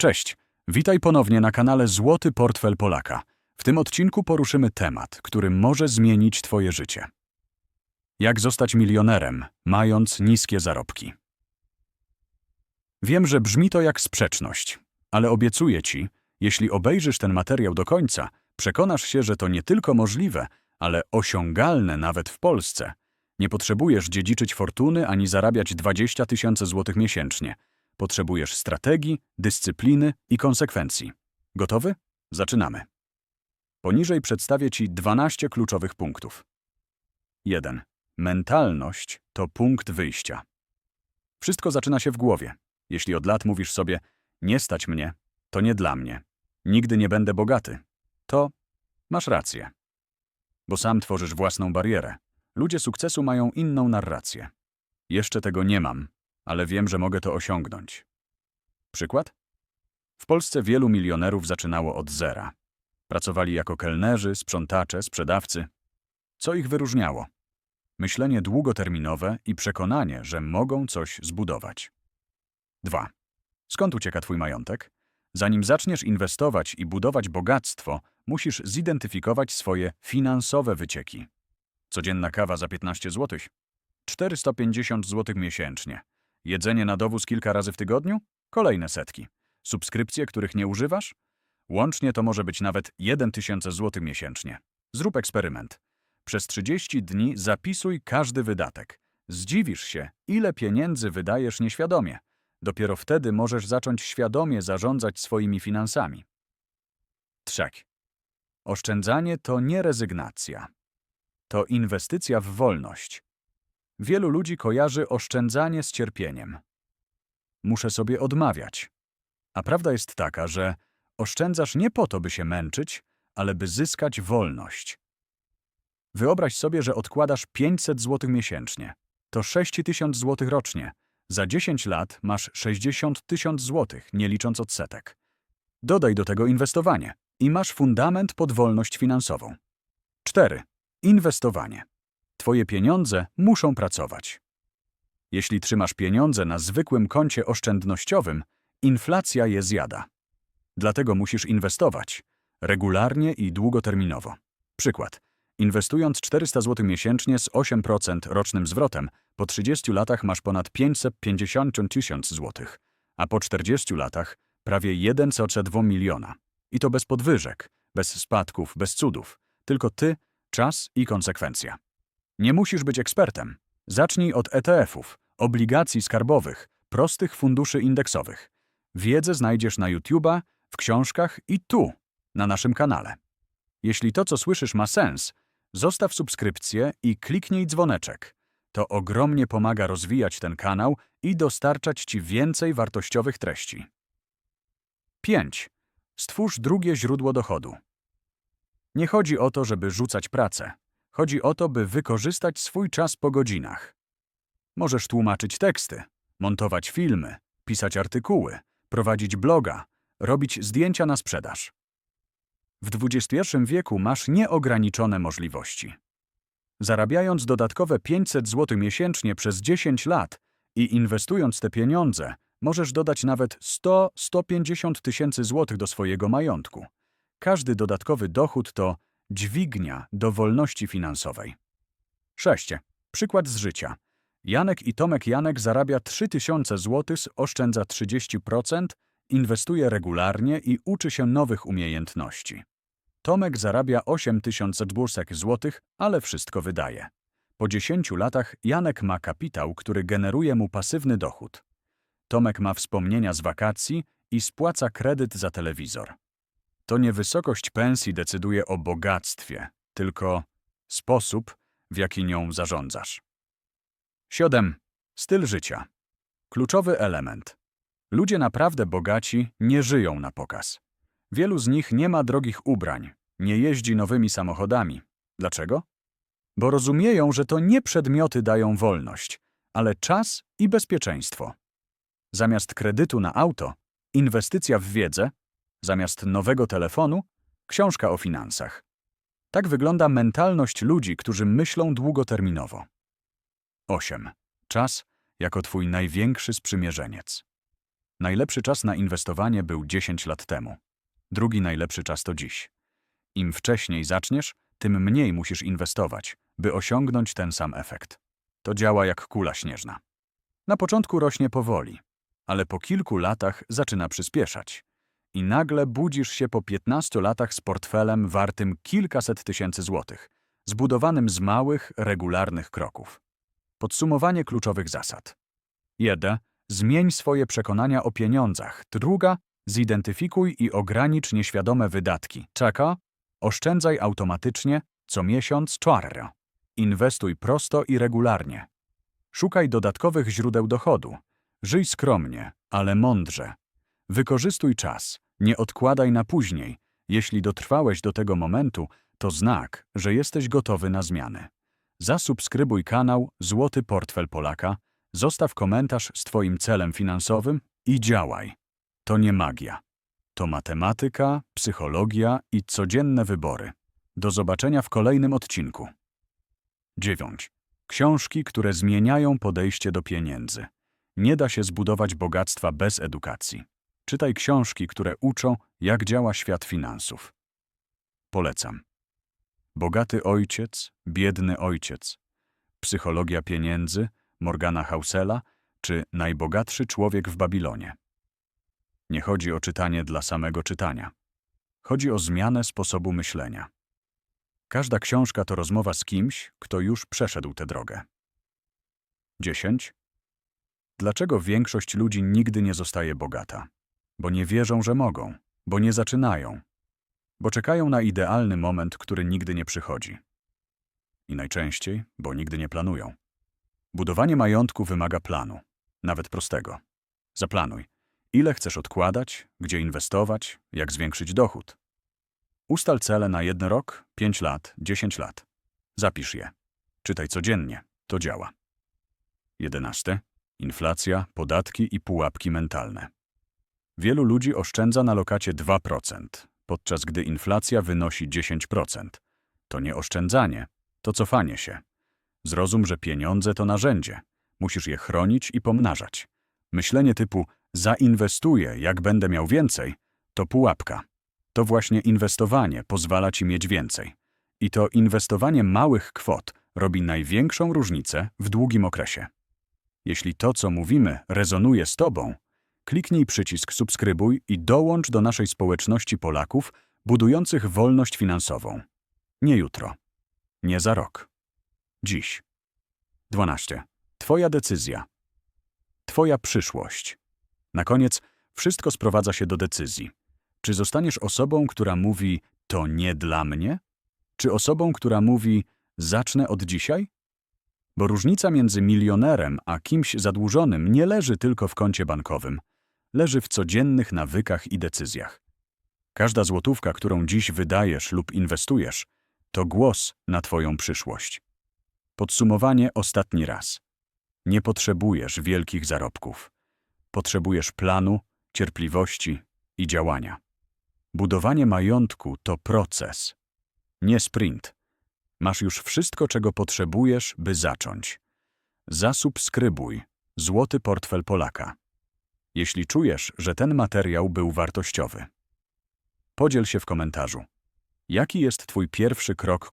Cześć, witaj ponownie na kanale Złoty Portfel Polaka. W tym odcinku poruszymy temat, który może zmienić Twoje życie. Jak zostać milionerem, mając niskie zarobki? Wiem, że brzmi to jak sprzeczność, ale obiecuję Ci, jeśli obejrzysz ten materiał do końca, przekonasz się, że to nie tylko możliwe, ale osiągalne nawet w Polsce. Nie potrzebujesz dziedziczyć fortuny ani zarabiać 20 tysięcy złotych miesięcznie – Potrzebujesz strategii, dyscypliny i konsekwencji. Gotowy? Zaczynamy. Poniżej przedstawię Ci 12 kluczowych punktów. 1. Mentalność to punkt wyjścia. Wszystko zaczyna się w głowie. Jeśli od lat mówisz sobie, nie stać mnie, to nie dla mnie, nigdy nie będę bogaty, to masz rację. Bo sam tworzysz własną barierę. Ludzie sukcesu mają inną narrację. Jeszcze tego nie mam, ale wiem, że mogę to osiągnąć. Przykład? W Polsce wielu milionerów zaczynało od zera. Pracowali jako kelnerzy, sprzątacze, sprzedawcy. Co ich wyróżniało? Myślenie długoterminowe i przekonanie, że mogą coś zbudować. 2. Skąd ucieka Twój majątek? Zanim zaczniesz inwestować i budować bogactwo, musisz zidentyfikować swoje finansowe wycieki. Codzienna kawa za 15 zł, 450 zł miesięcznie, Jedzenie na dowóz kilka razy w tygodniu? Kolejne setki. Subskrypcje, których nie używasz? Łącznie to może być nawet 1000 zł miesięcznie. Zrób eksperyment. Przez 30 dni zapisuj każdy wydatek. Zdziwisz się, ile pieniędzy wydajesz nieświadomie. Dopiero wtedy możesz zacząć świadomie zarządzać swoimi finansami. 3. Oszczędzanie to nie rezygnacja. To inwestycja w wolność. Wielu ludzi kojarzy oszczędzanie z cierpieniem. Muszę sobie odmawiać. A prawda jest taka, że oszczędzasz nie po to, by się męczyć, ale by zyskać wolność. Wyobraź sobie, że odkładasz 500 zł miesięcznie. To 6000 zł rocznie. Za 10 lat masz 60 tysiąc złotych, nie licząc odsetek. Dodaj do tego inwestowanie i masz fundament pod wolność finansową. 4. Inwestowanie. Twoje pieniądze muszą pracować. Jeśli trzymasz pieniądze na zwykłym koncie oszczędnościowym, inflacja je zjada. Dlatego musisz inwestować regularnie i długoterminowo. Przykład. Inwestując 400 zł miesięcznie z 8% rocznym zwrotem, po 30 latach masz ponad 550 tysięcy złotych, a po 40 latach prawie 1,2 miliona. I to bez podwyżek, bez spadków, bez cudów. Tylko ty, czas i konsekwencja. Nie musisz być ekspertem. Zacznij od ETF-ów, obligacji skarbowych, prostych funduszy indeksowych. Wiedzę znajdziesz na YouTube'a, w książkach i tu, na naszym kanale. Jeśli to, co słyszysz, ma sens, zostaw subskrypcję i kliknij dzwoneczek. To ogromnie pomaga rozwijać ten kanał i dostarczać Ci więcej wartościowych treści. 5. Stwórz drugie źródło dochodu. Nie chodzi o to, żeby rzucać pracę. Chodzi o to, by wykorzystać swój czas po godzinach. Możesz tłumaczyć teksty, montować filmy, pisać artykuły, prowadzić bloga, robić zdjęcia na sprzedaż. W XXI wieku masz nieograniczone możliwości. Zarabiając dodatkowe 500 zł miesięcznie przez 10 lat i inwestując te pieniądze, możesz dodać nawet 100-150 tysięcy złotych do swojego majątku. Każdy dodatkowy dochód to Dźwignia do wolności finansowej. 6. Przykład z życia. Janek i Tomek Janek zarabia 3000 zł, oszczędza 30%, inwestuje regularnie i uczy się nowych umiejętności. Tomek zarabia 8000 dwórsek złotych, ale wszystko wydaje. Po 10 latach Janek ma kapitał, który generuje mu pasywny dochód. Tomek ma wspomnienia z wakacji i spłaca kredyt za telewizor. To nie wysokość pensji decyduje o bogactwie, tylko sposób, w jaki nią zarządzasz. 7. Styl życia. Kluczowy element. Ludzie naprawdę bogaci nie żyją na pokaz. Wielu z nich nie ma drogich ubrań, nie jeździ nowymi samochodami. Dlaczego? Bo rozumieją, że to nie przedmioty dają wolność, ale czas i bezpieczeństwo. Zamiast kredytu na auto, inwestycja w wiedzę, Zamiast nowego telefonu, książka o finansach. Tak wygląda mentalność ludzi, którzy myślą długoterminowo. 8. Czas jako Twój największy sprzymierzeniec. Najlepszy czas na inwestowanie był 10 lat temu. Drugi najlepszy czas to dziś. Im wcześniej zaczniesz, tym mniej musisz inwestować, by osiągnąć ten sam efekt. To działa jak kula śnieżna. Na początku rośnie powoli, ale po kilku latach zaczyna przyspieszać. I nagle budzisz się po 15 latach z portfelem wartym kilkaset tysięcy złotych, zbudowanym z małych, regularnych kroków. Podsumowanie kluczowych zasad. 1. Zmień swoje przekonania o pieniądzach. Druga. Zidentyfikuj i ogranicz nieświadome wydatki. Czeka. Oszczędzaj automatycznie, co miesiąc. Czwarra. Inwestuj prosto i regularnie. Szukaj dodatkowych źródeł dochodu. Żyj skromnie, ale mądrze. Wykorzystuj czas, nie odkładaj na później. Jeśli dotrwałeś do tego momentu, to znak, że jesteś gotowy na zmiany. Zasubskrybuj kanał Złoty Portfel Polaka, zostaw komentarz z Twoim celem finansowym i działaj. To nie magia. To matematyka, psychologia i codzienne wybory. Do zobaczenia w kolejnym odcinku. 9. Książki, które zmieniają podejście do pieniędzy. Nie da się zbudować bogactwa bez edukacji. Czytaj książki, które uczą, jak działa świat finansów. Polecam. Bogaty ojciec, biedny ojciec. Psychologia pieniędzy Morgana Hausela czy Najbogatszy człowiek w Babilonie. Nie chodzi o czytanie dla samego czytania. Chodzi o zmianę sposobu myślenia. Każda książka to rozmowa z kimś, kto już przeszedł tę drogę. 10. Dlaczego większość ludzi nigdy nie zostaje bogata? Bo nie wierzą, że mogą, bo nie zaczynają, bo czekają na idealny moment, który nigdy nie przychodzi. I najczęściej, bo nigdy nie planują. Budowanie majątku wymaga planu, nawet prostego. Zaplanuj, ile chcesz odkładać, gdzie inwestować, jak zwiększyć dochód. Ustal cele na jeden rok, pięć lat, dziesięć lat. Zapisz je. Czytaj codziennie. To działa. 11. Inflacja, podatki i pułapki mentalne. Wielu ludzi oszczędza na lokacie 2%, podczas gdy inflacja wynosi 10%. To nie oszczędzanie, to cofanie się. Zrozum, że pieniądze to narzędzie. Musisz je chronić i pomnażać. Myślenie typu zainwestuję, jak będę miał więcej, to pułapka. To właśnie inwestowanie pozwala ci mieć więcej. I to inwestowanie małych kwot robi największą różnicę w długim okresie. Jeśli to, co mówimy, rezonuje z Tobą, kliknij przycisk subskrybuj i dołącz do naszej społeczności Polaków budujących wolność finansową. Nie jutro, nie za rok. Dziś. 12. Twoja decyzja. Twoja przyszłość. Na koniec wszystko sprowadza się do decyzji. Czy zostaniesz osobą, która mówi to nie dla mnie? Czy osobą, która mówi zacznę od dzisiaj? Bo różnica między milionerem a kimś zadłużonym nie leży tylko w koncie bankowym. Leży w codziennych nawykach i decyzjach. Każda złotówka, którą dziś wydajesz lub inwestujesz, to głos na Twoją przyszłość. Podsumowanie ostatni raz. Nie potrzebujesz wielkich zarobków. Potrzebujesz planu, cierpliwości i działania. Budowanie majątku to proces, nie sprint. Masz już wszystko, czego potrzebujesz, by zacząć. Zasubskrybuj Złoty Portfel Polaka. Jeśli czujesz, że ten materiał był wartościowy. Podziel się w komentarzu. Jaki jest Twój pierwszy krok